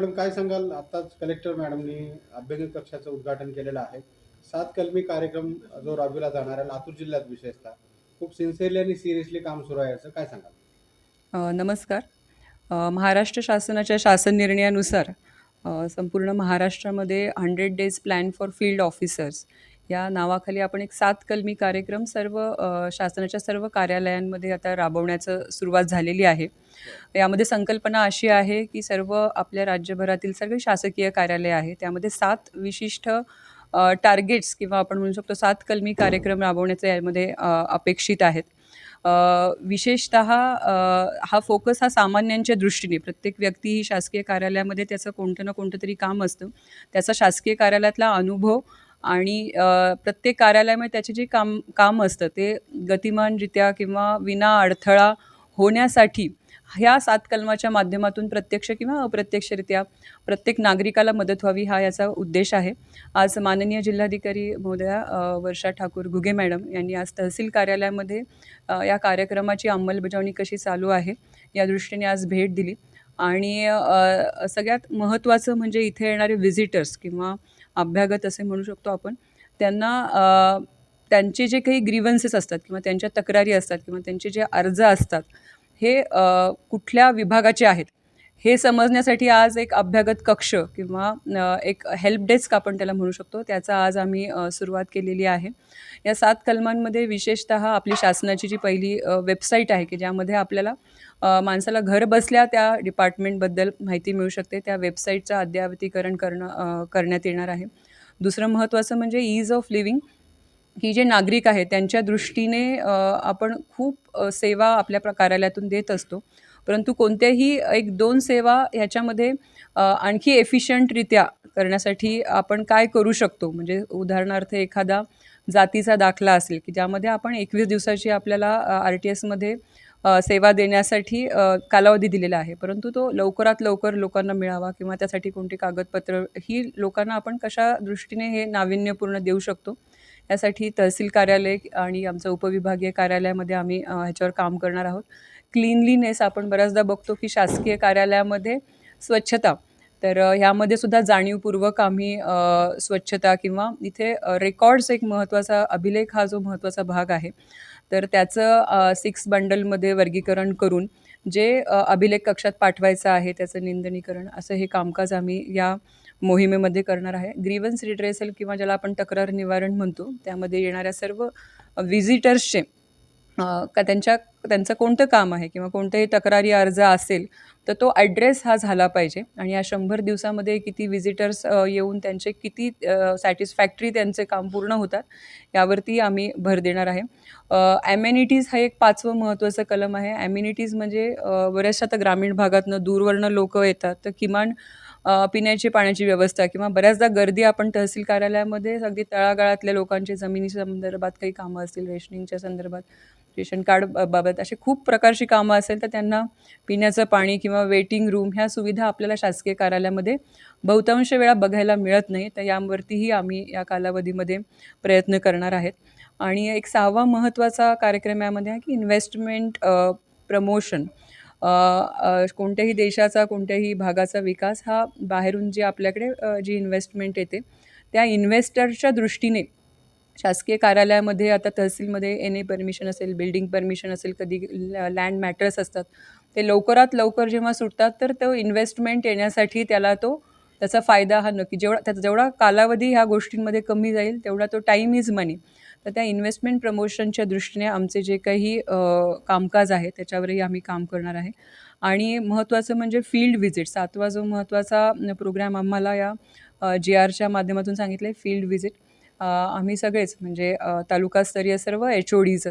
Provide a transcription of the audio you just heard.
Madam काय सांगाल? आताच कलेक्टर मॅडमनी अभ्यागत कक्षाचं उद्घाटन केलेलं आहे. सात कलमी कार्यक्रम जो राबविला जाणार आहे लातूर जिल्ह्यात विशेषतः. खूप सिन्सिअरली आणि सिरियसली काम सुरू आहे याचं काय सांगाल? नमस्कार. महाराष्ट्र शासनाच्या शासन निर्णयानुसार संपूर्ण महाराष्ट्रामध्ये hundred days plan for field officers या नावाखाली आपण एक सात कलमी कार्यक्रम सर्व शासनाच्या सर्व कार्यालयांमध्ये आता राबवण्याचं सुरुवात झालेली आहे. यामध्ये संकल्पना अशी आहे की सर्व आपल्या राज्यभरातील सगळे शासकीय कार्यालय आहे त्यामध्ये सात विशिष्ट टार्गेट्स किंवा आपण म्हणू शकतो सात कलमी कार्यक्रम राबवण्याचे यामध्ये अपेक्षित आहेत. विशेषत विशेषतः हा फोकस हा सामान्यांच्या दृष्टीने प्रत्येक व्यक्ती ही शासकीय कार्यालयामध्ये त्याचं कोणतं ना कोणतं तरी काम असतं. त्याचा शासकीय कार्यालयातला अनुभव आणि प्रत्येक कार्यालयामध्ये त्याचे जे काम काम असतं ते गतिमानरित्या किंवा विना अडथळा होण्यासाठी ह्या सात कलमाच्या माध्यमातून प्रत्यक्ष किंवा अप्रत्यक्षरित्या प्रत्येक नागरिकाला मदत व्हावी हा याचा उद्देश आहे. आज माननीय जिल्हाधिकारी महोदया वर्षा ठाकूर घुगे मॅडम यांनी आज तहसील कार्यालयामध्ये या कार्यक्रमाची अंमलबजावणी कशी चालू आहे या दृष्टीने आज भेट दिली. आणि सगळ्यात महत्त्वाचं म्हणजे इथे येणारे व्हिजिटर्स किंवा अभ्यागत असे म्हणू शकतो आपण त्यांना त्यांचे जे काही ग्रीवन्सेस असतात किंवा त्यांच्या तक्रारी असतात किंवा त्यांचे जे अर्ज असतात हे कुठल्या विभागाचे आहेत? हे समजण्यासाठी आज एक अभ्यागत कक्ष किंवा एक हेल्प डेस्क आपण त्याला म्हणू शकतो. त्याचा आज आम्ही सुरुवात केलेली आहे. या सात कलमांमध्ये विशेषतः आपली शासनाची जी पहिली वेबसाईट आहे की ज्यामध्ये आपल्याला माणसाला घर बसल्या त्या डिपार्टमेंटबद्दल माहिती मिळू शकते. त्या वेबसाईटचं अद्ययावतीकरण करणं करण्यात येणार आहे. दुसरं महत्त्वाचं म्हणजे ईज ऑफ लिव्हिंग ही जे नागरिक आहेत त्यांच्या दृष्टीने आपण खूप सेवा आपल्या प्रकारालयातून देत असतो. परंतु कोणत्याही एक दोन सेवा ह्याच्यामध्ये आणखी एफिशियंटरित्या करण्यासाठी आपण काय करू शकतो? म्हणजे उदाहरणार्थ एखादा जातीचा दाखला असेल की ज्यामध्ये आपण एकवीस दिवसाची आपल्याला आर टी एसमध्ये सेवा देण्यासाठी कालावधी दिलेला आहे. परंतु तो लवकरात लवकर लोकांना मिळावा किंवा त्यासाठी कोणती कागदपत्र ही लोकांना आपण कशा दृष्टीने हे नाविन्यपूर्ण देऊ शकतो? यासाठी तहसील कार्यालय आणि आमचं उपविभागीय कार्यालयामध्ये आम्ही ह्याच्यावर काम करणार आहोत. क्लीनलीनेस आपण बऱ्याचदा बघतो की शासकीय कार्यालयामध्ये स्वच्छता. तर ह्यामध्ये सुद्धा जाणीवपूर्वक आम्ही स्वच्छता किंवा इथे रेकॉर्ड्स एक महत्त्वाचा अभिलेख हा जो महत्त्वाचा भाग आहे. तर त्याचं सिक्स बंडलमध्ये वर्गीकरण करून जे अभिलेख कक्षात पाठवायचं आहे त्याचं निंदनीकरण असं हे कामकाज आम्ही या मोहिमेमध्ये करणार आहे. ग्रीवन्स रिड्रेसल किंवा ज्याला आपण तक्रार निवारण म्हणतो त्यामध्ये येणाऱ्या सर्व व्हिजिटर्सचे का त्यांच्या त्यांचं कोणतं काम आहे किंवा कोणतंही तक्रारी अर्ज असेल तर तो ॲड्रेस हा झाला पाहिजे. आणि या शंभर दिवसामध्ये किती व्हिजिटर्स येऊन त्यांचे किती सॅटिस्फॅक्टरी त्यांचे काम पूर्ण होतात यावरती आम्ही भर देणार आहे. ॲम्युनिटीज हा एक पाचवं महत्त्वाचं कलम आहे. ॲम्युनिटीज म्हणजे बऱ्याचशा आता ग्रामीण भागातनं दूरवरनं लोक येतात तर किमान पिण्याची पाण्याची व्यवस्था किंवा बऱ्याचदा गर्दी आपण तहसील कार्यालयामध्ये अगदी तळागाळातल्या लोकांची जमिनीच्या संदर्भात काही कामं असतील रेशनिंगच्या संदर्भात रेशन कार्ड बाबत असे खूप प्रकारची कामं असेल तर त्यांना पिण्याचं पाणी किंवा वेटिंग रूम ह्या सुविधा आपल्याला शासकीय कार्यालयामध्ये बहुतांश वेळा बघायला मिळत नाही. तर यावरतीही आम्ही या कालावधीमध्ये प्रयत्न करणार आहेत. आणि एक सहावा महत्त्वाचा कार्यक्रम यामध्ये आहे की इन्व्हेस्टमेंट प्रमोशन कोणत्याही देशाचा कोणत्याही भागाचा विकास हा बाहेरून जे आपल्याकडे जी इन्व्हेस्टमेंट येते त्या इन्व्हेस्टरच्या दृष्टीने शासकीय कार्यालयामध्ये आता तहसीलमध्ये एन ए परमिशन असेल बिल्डिंग परमिशन असेल कधी लँड मॅटर्स असतात ते लवकरात लवकर जेव्हा सुटतात तर तो इन्व्हेस्टमेंट येण्यासाठी त्याला तो त्याचा फायदा हा नक्की जेवढा त्याचा जेवढा कालावधी ह्या गोष्टींमध्ये कमी जाईल तेवढा तो टाईम इज मनी तर त्या इन्व्हेस्टमेंट प्रमोशनच्या दृष्टीने आमचे जे काही कामकाज आहे त्याच्यावरही आम्ही काम करणार आहे. आणि महत्त्वाचं म्हणजे फील्ड व्हिजिट सातवा जो महत्त्वाचा प्रोग्राम आम्हाला या जे आरच्या माध्यमातून सांगितलं आहे फील्ड व्हिजिट आम्ही सगळेच म्हणजे तालुकास्तरीय सर्व एच ओ डीज